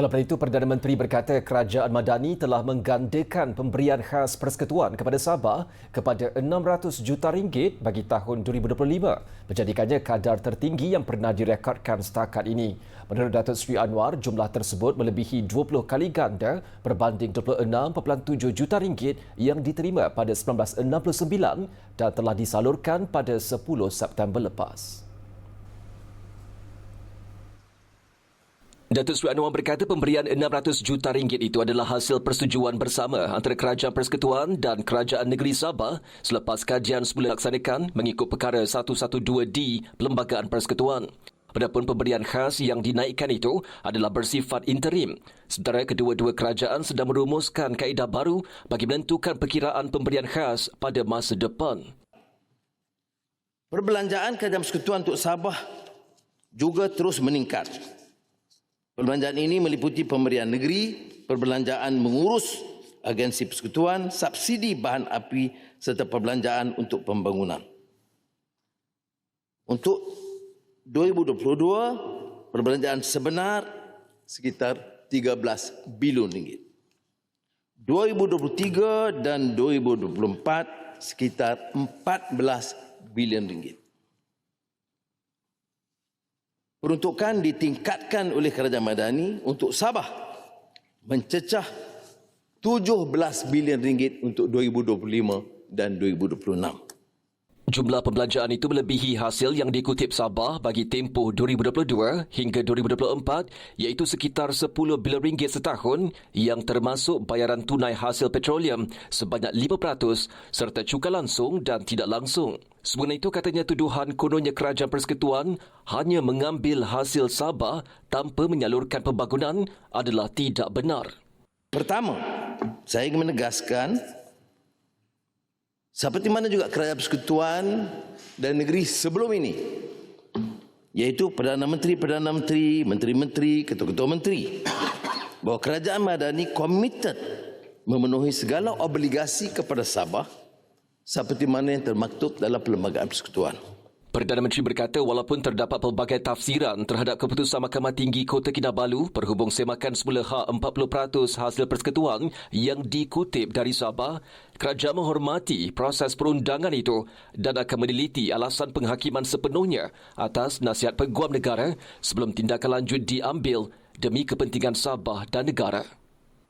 Dalam itu, Perdana Menteri berkata kerajaan Madani telah menggandakan pemberian khas persekutuan kepada Sabah kepada 600 juta ringgit bagi tahun 2025, menjadikannya kadar tertinggi yang pernah direkodkan setakat ini. Menurut Datuk Seri Anwar, jumlah tersebut melebihi 20 kali ganda berbanding 26.7 juta ringgit yang diterima pada 1969 dan telah disalurkan pada 10 September lepas. Datuk Seri Anwar berkata pemberian 600 juta ringgit itu adalah hasil persetujuan bersama antara Kerajaan Persekutuan dan Kerajaan Negeri Sabah selepas kajian semula dilaksanakan mengikut perkara 112D Perlembagaan Persekutuan. Adapun pemberian khas yang dinaikkan itu adalah bersifat interim. Sementara kedua-dua kerajaan sedang merumuskan kaedah baru bagi menentukan perkiraan pemberian khas pada masa depan. Perbelanjaan Kerajaan Persekutuan untuk Sabah juga terus meningkat Perbelanjaan ini meliputi pemberian negeri, perbelanjaan mengurus agensi persekutuan, subsidi bahan api serta perbelanjaan untuk pembangunan. Untuk 2022, perbelanjaan sebenar sekitar 13 bilion ringgit. 2023 dan 2024 sekitar 14 bilion ringgit. Peruntukan ditingkatkan oleh kerajaan Madani untuk Sabah mencecah 17 bilion ringgit untuk 2025 dan 2026. Jumlah pembelanjaan itu melebihi hasil yang dikutip Sabah bagi tempoh 2022 hingga 2024 iaitu sekitar 10 bilion ringgit setahun yang termasuk bayaran tunai hasil petroleum sebanyak 5% serta cukai langsung dan tidak langsung. Sebenarnya itu katanya tuduhan kononnya kerajaan persekutuan hanya mengambil hasil Sabah tanpa menyalurkan pembangunan adalah tidak benar. Pertama, saya ingin menegaskan seperti mana juga kerajaan persekutuan dan negeri sebelum ini. Iaitu Perdana Menteri, Perdana Menteri, Menteri-Menteri, Ketua-Ketua Menteri. Bahawa kerajaan Madani komited memenuhi segala obligasi kepada Sabah seperti mana yang termaktub dalam Perlembagaan Persekutuan. Perdana Menteri berkata walaupun terdapat pelbagai tafsiran terhadap keputusan Mahkamah Tinggi Kota Kinabalu perhubung semakan semula hak 40% hasil persekutuan yang dikutip dari Sabah, kerajaan menghormati proses perundangan itu dan akan meneliti alasan penghakiman sepenuhnya atas nasihat peguam negara sebelum tindakan lanjut diambil demi kepentingan Sabah dan negara.